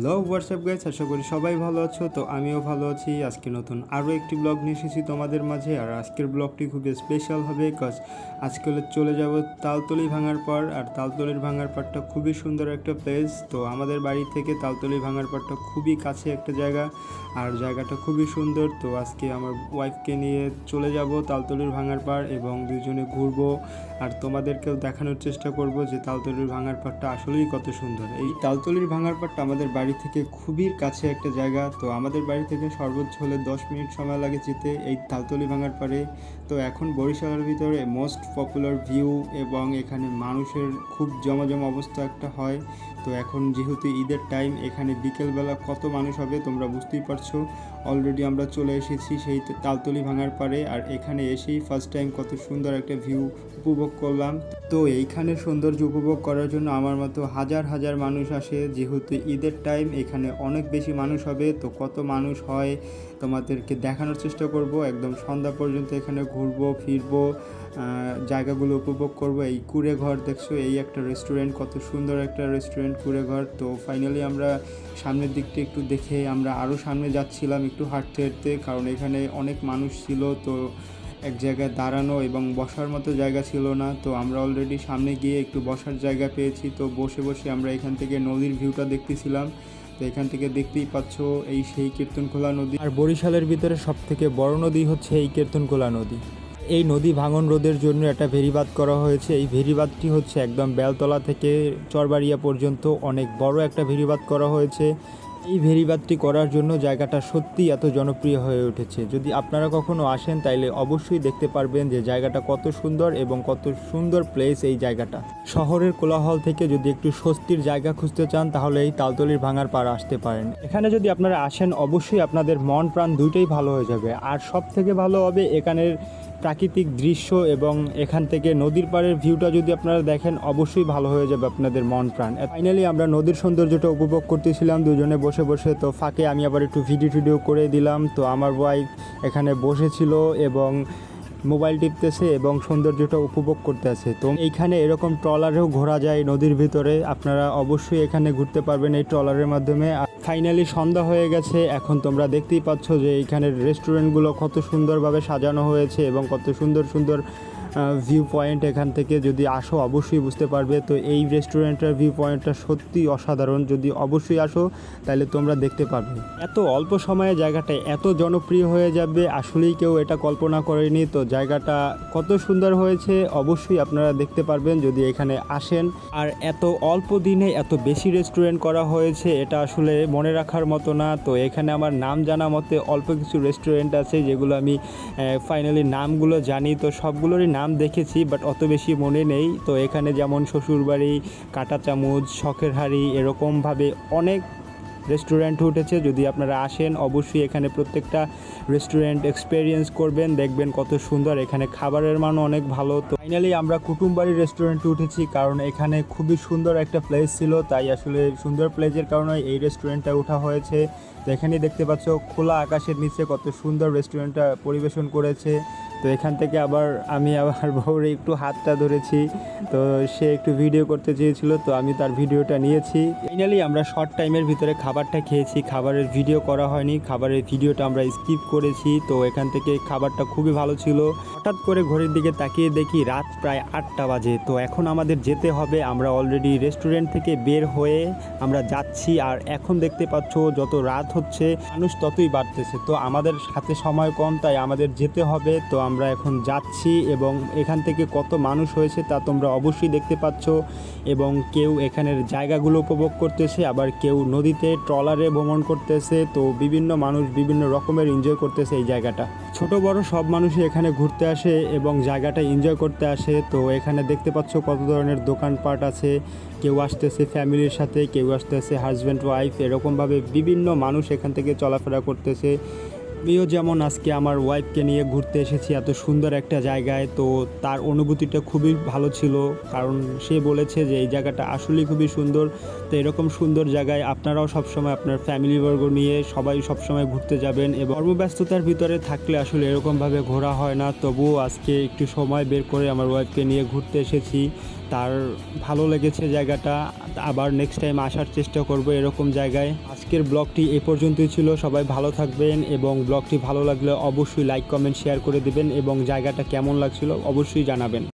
Hello WhatsApp guys আশা করি সবাই ভালো আছো। তো আমিও ভালো আছি। আজকে নতুন আরও একটি ব্লগ নিয়ে এসেছি তোমাদের মাঝে। আর আজকের ব্লগটি খুবই স্পেশাল হবে কাজ আজকে চলে যাব তালতলি ভাঙার পর। আর তালতলির ভাঙার পাড়টা খুবই সুন্দর একটা প্লেস তো আমাদের বাড়ি থেকে তালতলি ভাঙার পাড়টা খুবই কাছে একটা জায়গা। আর জায়গাটা খুবই সুন্দর। তো আজকে আমার ওয়াইফকে নিয়ে চলে যাব তালতলির ভাঙার পাড় এবং দুজনে ঘুরবো। আর তোমাদেরকেও দেখানোর চেষ্টা করব যে তালতলির ভাঙার পাড়টা আসলেই কত সুন্দর। এই তালতলির ভাঙার পাড়টা আমাদের বাড়ি থেকে খুবই কাছে একটা জায়গা, তো আমাদের বাড়ি থেকে সর্বোচ্চ হলে দশ মিনিট সময় লাগে যেতে এই তালতলি ভাঙার পরে তো এখন বরিশালের ভিতরে মোস্ট পপুলার ভিউ এবং এখানে মানুষের খুব জমজম অবস্থা একটা হয়। তো এখন যেহেতু ঈদের টাইম এখানে বিকেলবেলা কত মানুষ হবে তোমরা বুঝতেই পারছ। অলরেডি আমরা চলে এসেছি সেই তালতলি ভাঙার পারে আর এখানে এসেই ফার্স্ট টাইম কত সুন্দর একটা ভিউ উপভোগ করলাম। তো এইখানে সৌন্দর্য উপভোগ করার জন্য আমার মতো হাজার হাজার মানুষ আসে, যেহেতু ঈদের টাইম এখানে অনেক বেশি মানুষ হবে, তো কত মানুষ হয় তোমাদেরকে দেখানোর চেষ্টা করব। একদম সন্ধ্যা পর্যন্ত এখানে ঘুরবো, ফিরবো। জায়গাগুলো উপভোগ করব। এই কুড়ে ঘর দেখছ, এই একটা রেস্টুরেন্ট কত সুন্দর একটা রেস্টুরেন্ট কুড়ে ঘর। তো ফাইনালি আমরা সামনের দিকটা একটু দেখে আমরা আরও সামনে যাচ্ছিলাম একটু হাঁটতে হাঁটতে, কারণ এখানে অনেক মানুষ ছিল, তো এক জায়গায় দাঁড়ানো এবং বসার মতো জায়গা ছিল না। তো আমরা অলরেডি সামনে গিয়ে একটু বসার জায়গা পেয়েছি, তো বসে বসে আমরা এখান থেকে নদীর ভিউটা দেখতেছিলাম। তো এখান থেকে দেখতেই পাচ্ছ এই সেই কীর্তনখোলা নদী। আর বরিশালের ভিতরে সব থেকে বড় নদী হচ্ছে এই কীর্তনখোলা নদী। এই নদী ভাঙন রোধের জন্য একটা ভেরিবাদ করা হয়েছে। এই ভেরিবাদটি হচ্ছে একদম বেলতলা থেকে চরবাড়িয়া পর্যন্ত অনেক বড় একটা ভেরিবাদ করা হয়েছে। এই ভেরিবাদটি করার জন্য জায়গাটা সত্যি এত জনপ্রিয় হয়ে উঠেছে। যদি আপনারা কখনো আসেন, তাইলে অবশ্যই দেখতে পারবেন যে জায়গাটা কত সুন্দর এবং কত সুন্দর প্লেস এই জায়গাটা। শহরের কোলাহল থেকে যদি একটু স্বস্তির জায়গা খুঁজতে চান, তাহলে এই তালতলির ভাঙার পাড় আসতে পারেন। এখানে যদি আপনারা আসেন, অবশ্যই আপনাদের মন প্রাণ দুইটাই ভালো হয়ে যাবে। আর সব থেকে ভালো হবে এখানের প্রাকৃতিক দৃশ্য এবং এখান থেকে নদীর পাড়ের ভিউটা যদি আপনারা দেখেন, অবশ্যই ভালো হয়ে যাবে আপনাদের মন প্রাণ। ফাইনালি আমরা নদীর সৌন্দর্যটা উপভোগ করতেছিলাম দুজনে বসে বসে। তো ফাঁকে আমি আবার একটু ভিডিও টিডিও করে দিলাম। তো আমার ওয়াইফ এখানে বসেছিল এবং মোবাইল টিপতেছে এবং সৌন্দর্যটা উপভোগ করতে আছে। তো এইখানে এরকম ট্রলারেও ঘোরা যায় নদীর ভিতরে। আপনারা অবশ্যই এখানে ঘুরতে পারবেন এই ট্রলারের মাধ্যমে। ফাইনালি সন্ধ্যা হয়ে গেছে। এখন তোমরা দেখতেই পাচ্ছ যে এইখানের রেস্টুরেন্টগুলো কত সুন্দরভাবে সাজানো হয়েছে এবং কত সুন্দর সুন্দর ভিউ পয়েন্ট এখান থেকে যদি আসো, অবশ্যই বুঝতে পারবে। তো এই রেস্টুরেন্টের ভিউ পয়েন্টটা সত্যি অসাধারণ। যদি অবশ্যই আসো, তাহলে তোমরা দেখতে পারবে। এত অল্প সময়ে জায়গাটা এত জনপ্রিয় হয়ে যাবে, আসলেই কেউ এটা কল্পনা করেনি। তো জায়গাটা কত সুন্দর হয়েছে, অবশ্যই আপনারা দেখতে পারবেন যদি এখানে আসেন। আর এত অল্প দিনে এত বেশি রেস্টুরেন্ট করা হয়েছে, এটা আসলে মনে রাখার মতো না। তো এখানে আমার নাম জানা মতে অল্প কিছু রেস্টুরেন্ট আছে, যেগুলো আমি ফাইনালি নামগুলো জানি। তো সবগুলোরই নাম দেখেছি বাট অত বেশি মনে নেই। তো এখানে যেমন শ্বশুরবাড়ি কাটা চামচ শখের হাড়ি, এরকমভাবে অনেক রেস্টুরেন্ট উঠেছে। যদি আপনারা আসেন, অবশ্যই এখানে প্রত্যেকটা রেস্টুরেন্ট এক্সপেরিয়েন্স করবেন, দেখবেন কত সুন্দর। এখানে খাবারের মান অনেক ভালো। তো ফাইনালি আমরা কুটুমবাড়ি রেস্টুরেন্টে উঠেছি, কারণ এখানে খুবই সুন্দর একটা প্লেস ছিল। তাই আসলে সুন্দর প্লেসের কারণে এই রেস্টুরেন্টটা ওঠা হয়েছে। তো এখানেই দেখতে পাচ্ছ, খোলা আকাশের নিচে কত সুন্দর রেস্টুরেন্টটা পরিবেশন করেছে। তো এখান থেকে আবার আমি আবার বউরে একটু হাতটা ধরেছি। তো সে একটু ভিডিও করতে চেয়েছিল, তো আমি তার ভিডিওটা নিয়েছি। ফাইনালি আমরা শর্ট টাইমের ভিতরে খাবারটা খেয়েছি। খাবারের ভিডিও করা হয়নি। খাবারের ভিডিওটা আমরা স্কিপ করেছি। তো এখান থেকে খাবারটা খুবই ভালো ছিল। হঠাৎ করে ঘড়ির দিকে তাকিয়ে দেখি রাত প্রায় আটটা বাজে। তো এখন আমাদের যেতে হবে। আমরা অলরেডি রেস্টুরেন্ট থেকে বের হয়ে আমরা যাচ্ছি। আর এখন দেখতে পাচ্ছ যত রাত হচ্ছে মানুষ ততই বাড়তেছে। তো আমাদের হাতে সময় কম, তাই আমাদের যেতে হবে। তো আমরা এখন যাচ্ছি এবং এখান থেকে কত মানুষ হয়েছে তা তোমরা অবশ্যই দেখতে পাচ্ছ এবং কেউ এখানের জায়গাগুলো উপভোগ করতেছে, আবার কেউ নদীতে ট্রলারে ভ্রমণ করতেছে। তো বিভিন্ন মানুষ বিভিন্ন রকমের এনজয় করতেছে এই জায়গাটা। ছোট, বড় সব মানুষই এখানে ঘুরতে আসে এবং জায়গাটা এনজয় করতে আসে। তো এখানে দেখতে পাচ্ছ কত ধরনের দোকানপাট আছে। কেউ আসতেছে ফ্যামিলির সাথে, কেউ আসতেছে হাজব্যান্ড ওয়াইফ এরকমভাবে বিভিন্ন মানুষ এখান থেকে চলাফেরা করতেছে আমিও যেমন আজকে আমার ওয়াইফকে নিয়ে ঘুরতে এসেছি এত সুন্দর একটা জায়গায়, তো তার অনুভূতিটা খুবই ভালো ছিল। কারণ সে বলেছে যে, এই জায়গাটা আসলেই খুবই সুন্দর। তো এরকম সুন্দর জায়গায় আপনারাও সবসময় আপনার ফ্যামিলিবর্গ নিয়ে সবাই সবসময় ঘুরতে যাবেন এবং কর্মব্যস্ততার ভিতরে থাকলে আসলে এরকমভাবে ঘোরা হয় না। তবুও আজকে একটু সময় বের করে আমার ওয়াইফকে নিয়ে ঘুরতে এসেছি। তার ভালো লেগেছে জায়গাটা। আবার নেক্সট টাইম আসার চেষ্টা করব এরকম জায়গায়। আজকের ব্লগটি এ পর্যন্তই ছিল। সবাই ভালো থাকবেন এবং ব্লগটি ভালো লাগলে অবশ্যই লাইক, কমেন্ট, শেয়ার করে দেবেন এবং জায়গাটা কেমন লাগছিল অবশ্যই জানাবেন।